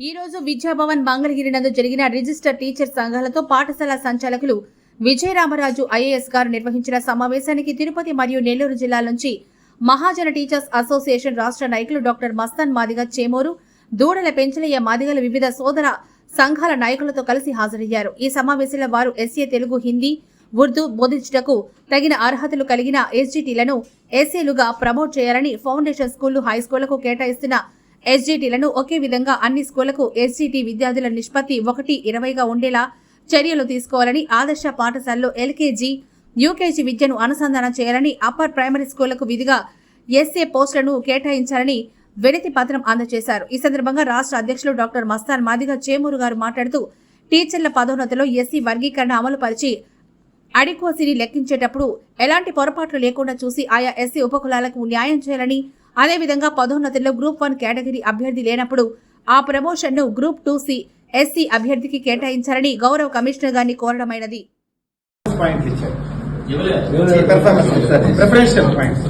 ఈ రోజు విద్యాభవన్ మంగళగిరి నందు జరిగిన రిజిస్టర్ టీచర్ సంఘాలతో పాఠశాల సంచాలకులు విజయ రామరాజు ఐఏఎస్ గారు నిర్వహించిన సమావేశానికి తిరుపతి మరియు నెల్లూరు జిల్లాల నుంచి మహాజన టీచర్స్ అసోసియేషన్ రాష్ట్ర నాయకులు డాక్టర్ మస్తాన్ మాదిగ చేమూరు దూడల పెంచలయ్య మాదిగల వివిధ సోదర సంఘాల నాయకులతో కలిసి హాజరయ్యారు. ఈ సమావేశంలో వారు ఎస్ఏ తెలుగు హిందీ ఉర్దూ బోధించుటకు తగిన అర్హతలు కలిగిన ఎస్జిటీలను ఎస్ఏలుగా ప్రమోట్ చేయాలని ఫౌండేషన్ స్కూళ్ళు హై స్కూళ్ళకు కేటాయిస్తున్న ఎస్జీటీలను ఒకే విధంగా అన్ని స్కూళ్ళకు ఎస్జీటీ విద్యార్థుల నిష్పత్తి ఒకటి ఇరవైగా ఉండేలా చర్యలు తీసుకోవాలని ఆదర్శ పాఠశాలలో ఎల్కేజీ యూకేజీ విద్యను అనుసంధానం చేయాలని అప్పర్ ప్రైమరీ స్కూళ్ళకు విధిగా ఎస్ఏ పోస్టులను కేటాయించాలని వినతి పత్రం అందజేశారు. ఈ సందర్భంగా రాష్ట్ర అధ్యక్షులు డాక్టర్ మస్తాన్ మాదిగ చేమూరు గారు మాట్లాడుతూ టీచర్ల పదోన్నతిలో ఎస్సీ వర్గీకరణ అమలు పరిచి అడికోసిని లెక్కించేటప్పుడు ఎలాంటి పొరపాట్లు లేకుండా చూసి ఆయా ఎస్సీ ఉపకులాలకు న్యాయం చేయాలని అదేవిధంగా పదోన్నతిలో గ్రూప్ వన్ కేటగిరీ అభ్యర్థి లేనప్పుడు ఆ ప్రమోషన్ను గ్రూప్ టూ సి ఎస్సీ అభ్యర్థికి కేటాయించాలని గౌరవ కమిషనర్ గారిని కోరడమైనది. ప్రిఫరెన్షియల్ పాయింట్స్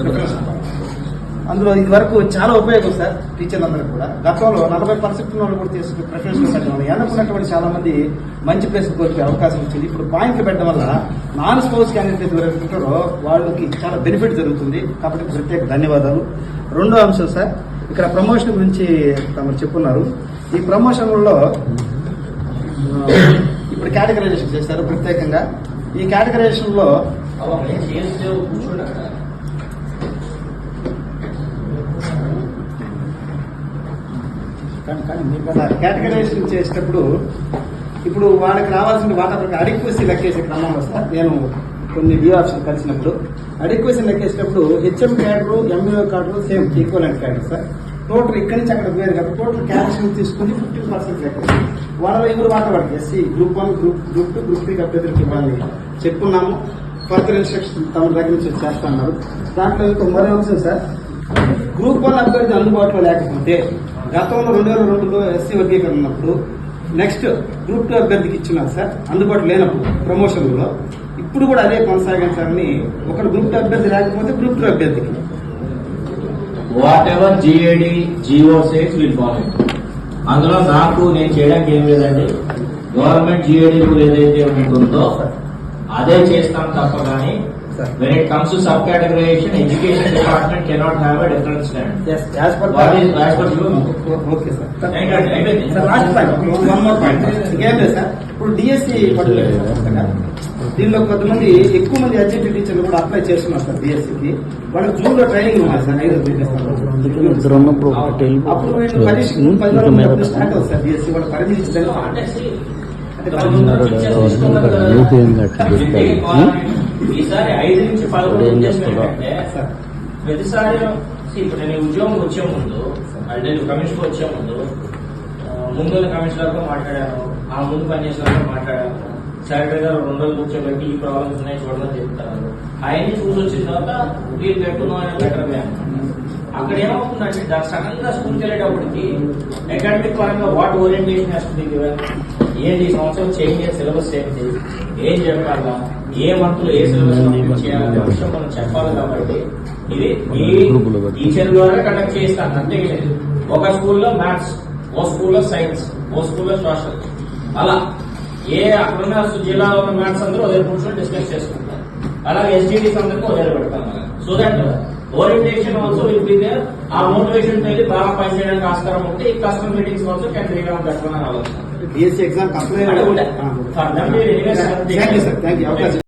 అందులో ఇది వరకు చాలా ఉపయోగం సార్ టీచర్లందరికీ కూడా. గతంలో నలభై పర్సెంట్ వాళ్ళు కూడా తీసుకుని ప్రిఫరెన్స్ పెట్టడం ఎన్నుకున్నటువంటి చాలా మంది మంచి ప్లేస్ కోరికే అవకాశం వచ్చింది. ఇప్పుడు పాయింట్లు పెట్టడం వల్ల నాన్ స్పోర్ట్స్ క్యాండిడేట్ ఎవరైతే ఉంటారో వాళ్ళకి చాలా బెనిఫిట్ జరుగుతుంది. కాబట్టి ప్రత్యేక ధన్యవాదాలు. రెండో అంశం సార్ ఇక్కడ ప్రమోషన్ గురించి తమరు చెప్పున్నారు. ఈ ప్రమోషన్లలో ఇప్పుడు కేటగరైజేషన్ చేశారు ప్రత్యేకంగా. ఈ కేటగరైజేషన్లో లో అవ్వ, నేను చేస్తే కూర్చోండి అక్కడ. కేటగరైజేషన్ చేసేటప్పుడు ఇప్పుడు వాళ్ళకి రావాల్సిన వాటా ప్రకారం అడిక్వసీ లెక్కేసే క్రమంలో సార్ నేను కొన్ని వ్యూ ఆప్షన్ కలిసినప్పుడు అడిక్వసీ లెక్కేసేటప్పుడు HM cadre MBO card same equivalent cadre sir. Total ఇక్కడి నుంచి అక్కడ పోయారు కాబట్టి టోటల్ క్యాల్షియం తీసుకుని ఫిఫ్టీన్ పర్సెంట్ లెక్క వాళ్ళ ఎవరు వాటర్ పడుతుంది SC group one group group two group three అభ్యర్థులకు ఇవ్వాలని చెప్పుకున్నాము ఫర్దర్ ఇన్స్ట్రక్షన్ తమ దగ్గర నుంచి చేస్తున్నారు దాంట్లో ఇంకో మరో అంశం సార్. గ్రూప్ వన్ అభ్యర్థి అందుబాటులో లేకపోతే గతంలో రెండు వేల రెండులో ఎస్సీ వర్గీకరణ ఉన్నప్పుడు నెక్స్ట్ గ్రూప్ టూ అభ్యర్థికి ఇచ్చినారు సార్. అందుబాటులో లేనప్పుడు ప్రమోషన్లో. ఇప్పుడు కూడా అదే కొనసాగించాలని ఒకరు గ్రూప్ టూ అభ్యర్థి లేకపోతే గ్రూప్ టూ అభ్యర్థికి. Whatever GAD GO says will follow అందులో నాకు నేను చేయడానికి ఏం లేదండి. గవర్నమెంట్ జిఏడి రూల్ ఏదైతే ఉంటుందో అదే చేస్తాం తప్ప కానీ when it comes to sub categorization education department cannot have a different stand as per What is- as per you? Okay sir అయిపోయింది, అయిపోయింది. Sir last point one more point ఇంకేం లేదు సార్ ఇప్పుడు డిఎస్సి పట్టులేదు దీనిలో కొంతమంది ఎక్కువ మంది ఎడ్యుకేషన్ టీచర్లు కూడా అప్లై చేస్తున్నారు సార్ డిఎస్సికి వాళ్ళకి జూన్లో ట్రైనింగ్ ఉన్నారు సార్ ఐదు అప్పుడు? పది స్టార్ట్ అవుతుంది సార్ డిఎస్సి వాళ్ళ పరిధి ఈసారి ఐదు నుంచి పదకొండు. ఏంటంటే ప్రతిసారి ఇప్పుడు నేను ఉద్యోగం వచ్చే ముందు అంటే నేను కమిషన్ వచ్చే ముందు ముందు కమిషనర్తో మాట్లాడాను ఆ ముందు పనిచేసిన వాళ్ళతో మాట్లాడాను. సెక్రటరీ గారు రెండు రోజులు కూర్చోబెట్టి ఈ ప్రాబ్లమ్స్ ఉన్నాయి చూడమని చెప్తారు. ఆయన్ని చూసి వచ్చిన తర్వాత వీళ్ళు పెట్టుకున్నాం అని బెటర్ అక్కడ ఏమవుతుందంటే దా- సడన్గా స్కూల్కి వెళ్ళేటప్పటికి అకాడమిక్ పరంగా వాట్ ఓరియంటేషన్ వస్తుంది ఏంటి ఈ సంవత్సరం చేంజ్ సిలబస్ ఏంటి? ఏం చెప్పాలా ఏ మంత్లో ఏ సిలబస్ కంప్లీట్ చేయాలనే విషయం మనం చెప్పాలి కాబట్టి ఇది మీ టీచర్ ద్వారా కండక్ట్ చేస్తాను అంతే ఒక స్కూల్లో మ్యాథ్స్ ఓ స్కూల్లో సైన్స్ ఓ స్కూల్లో సోషల్ అలా ఏ అక్కడున్న జిల్లాలో ఉన్న మ్యాథ్స్ అందరూ ఉదయం కూర్చొని డిస్కస్ చేసుకుంటారు. అలాగే ఎస్టీడీస్ అందరికీ ఉదయం పెడతాం so that orientation also will be there ఆ మోటివేషన్ వెళ్ళి బాగా పనిచేయడానికి ఆస్కారం ఉంటే ఈ customer meetings also can read better అని ఆలోచన DSC exam apply for them thank you sir thank you అవకాశం